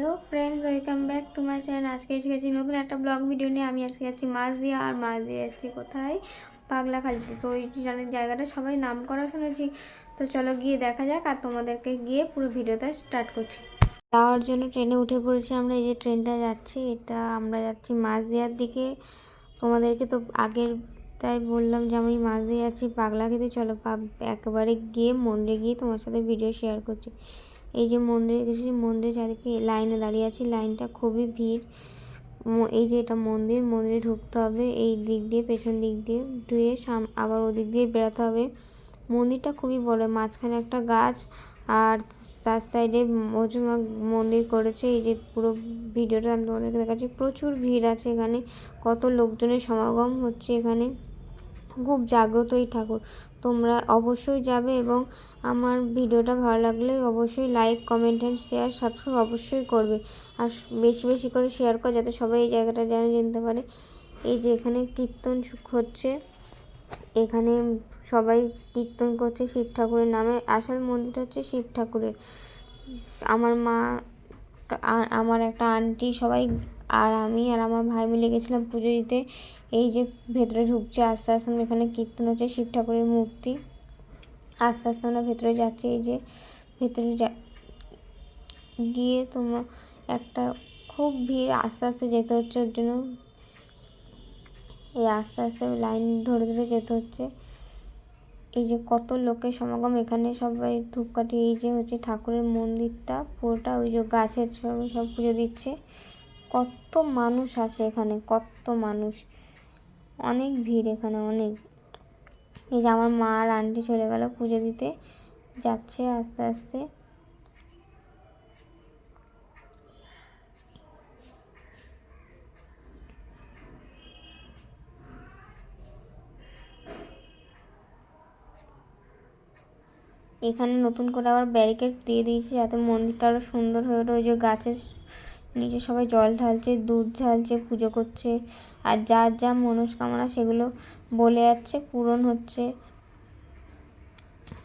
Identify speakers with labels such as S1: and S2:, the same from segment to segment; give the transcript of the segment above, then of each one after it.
S1: Hello friends, welcome back to my channel. আজকে এসে গেছি নতুন একটা ব্লগ ভিডিও নিয়ে। আমি আজকে যাচ্ছি মাছ দিয়ে আর মাছ দিয়ে যাচ্ছি কোথায়? পাগলাখালিতে। তো ওই জায়গাটা, সবাই নাম করা শুনেছি। তো চলো গিয়ে দেখা যাক, আর তোমাদেরকে গিয়ে পুরো ভিডিওটা স্টার্ট করছি। যাওয়ার জন্য ট্রেনে উঠে পড়েছি আমরা। এই যে ট্রেনটা যাচ্ছি, এটা আমরা যাচ্ছি মাছ দেওয়ার দিকে। তোমাদেরকে তো আগের তাই বললাম যে আমি দিয়ে যাচ্ছি পাগলা খেতে চলো একেবারে গিয়ে মন্দিরে গিয়ে তোমার সাথে ভিডিও শেয়ার করছি। এই যে মন্দিরে গেছি, মন্দিরের চারিদিকে লাইনে দাঁড়িয়ে আছি। লাইনটা খুবই ভিড়। এই যে এটা মন্দির, মন্দিরে ঢুকতে হবে। এই দিক দিয়ে, পেছন দিক দিয়ে ধুয়ে সাম আবার ওদিক দিয়ে বেড়াতে হবে। মন্দিরটা খুবই বড়, মাঝখানে একটা গাছ আর তার সাইডে মজুমা মন্দির করেছে। এই যে পুরো ভিডিওটা আমি তোমাদেরকে দেখাচ্ছি। প্রচুর ভিড় আছে এখানে। কত লোকজনের সমাগম হচ্ছে এখানে। খুব জাগ্রত এই ঠাকুর। তোমরা অবশ্যই যাবে এবং আমার ভিডিওটা ভালো লাগলে অবশ্যই like comment and share subscribe অবশ্যই করবে। আর বেশি বেশি করে শেয়ার কর যাতে সবাই এই জায়গাটা যেন জানতে পারে। এই যে এখানে কীর্তন হচ্ছে। এখানে সবাই কীর্তন করছে শিব ঠাকুরের নামে। আসল মন্দিরটা হচ্ছে শিব ঠাকুরের। আমার মা, আমার একটা আন্টি সবাই আর আমি আর আমার ভাই মিলে গেছিলাম পুজো দিতে। এই যে ভেতরে ঢুকছে, আস্তে আস্তে আমরা এখানে কীর্তন হচ্ছে, শিব ঠাকুরের মূর্তি। আস্তে আস্তে আমরা ভেতরে যাচ্ছি, এই যে ভেতরে যা গিয়ে তোমার একটা খুব ভিড়, আস্তে আস্তে যেতে হচ্ছে ওর জন্য। এই আস্তে আস্তে লাইন ধরে ধরে যেতে হচ্ছে। এই যে কত লোকের সমাগম এখানে, সবাই ধূপকাঠি, এই যে হচ্ছে ঠাকুরের মন্দিরটা, পুরোটা ওই যে গাছের সব পুজো দিচ্ছে। কত মানুষ আসে এখানে, কত মানুষ। অনেক ভিড় এখানে, অনেক। এই যে আমার মা আর আন্টি চলে গেল পুজো দিতে, যাচ্ছে আস্তে আস্তে। এখানে নতুন করে আবার ব্যারিকেড দিয়ে দিয়েছে যাতে মন্দিরটা আরও সুন্দর হয়ে ওঠে, ওই যে গাছের নিচে সবাই জল ঢালছে, দুধ ঢালছে, পুজো করছে। আর যার যা মনস্কামনা সেগুলো বলে যাচ্ছে, পূরণ হচ্ছে।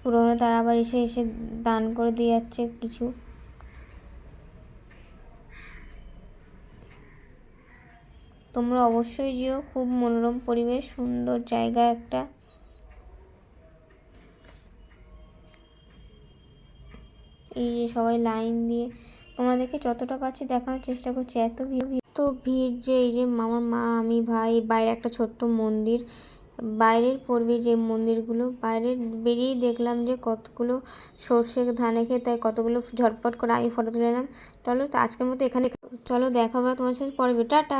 S1: হলে তারা আবার এসে এসে দান করে দিয়ে যাচ্ছে কিছু। তোমরা অবশ্যই যেও, খুব মনোরম পরিবেশ, সুন্দর জায়গা একটা। এই যে সবাই লাইন দিয়ে তোমাদেরকে যতটা পাচ্ছি দেখানোর চেষ্টা করছি। এত ভিড় এত ভিড় যে এই যে আমার মা, আমি, ভাই, বাইরে একটা ছোট্ট মন্দির। বাইরের পড়বে যে মন্দিরগুলো, বাইরে বেরিয়েই দেখলাম যে কতগুলো সর্ষে ধানে খেয়ে, তাই কতগুলো ঝটপট করে আমি ফটো তুলে নিলাম। চলো তো আজকের মতো এখানে, চলো দেখা হবে তোমার সাথে পরে টাটা!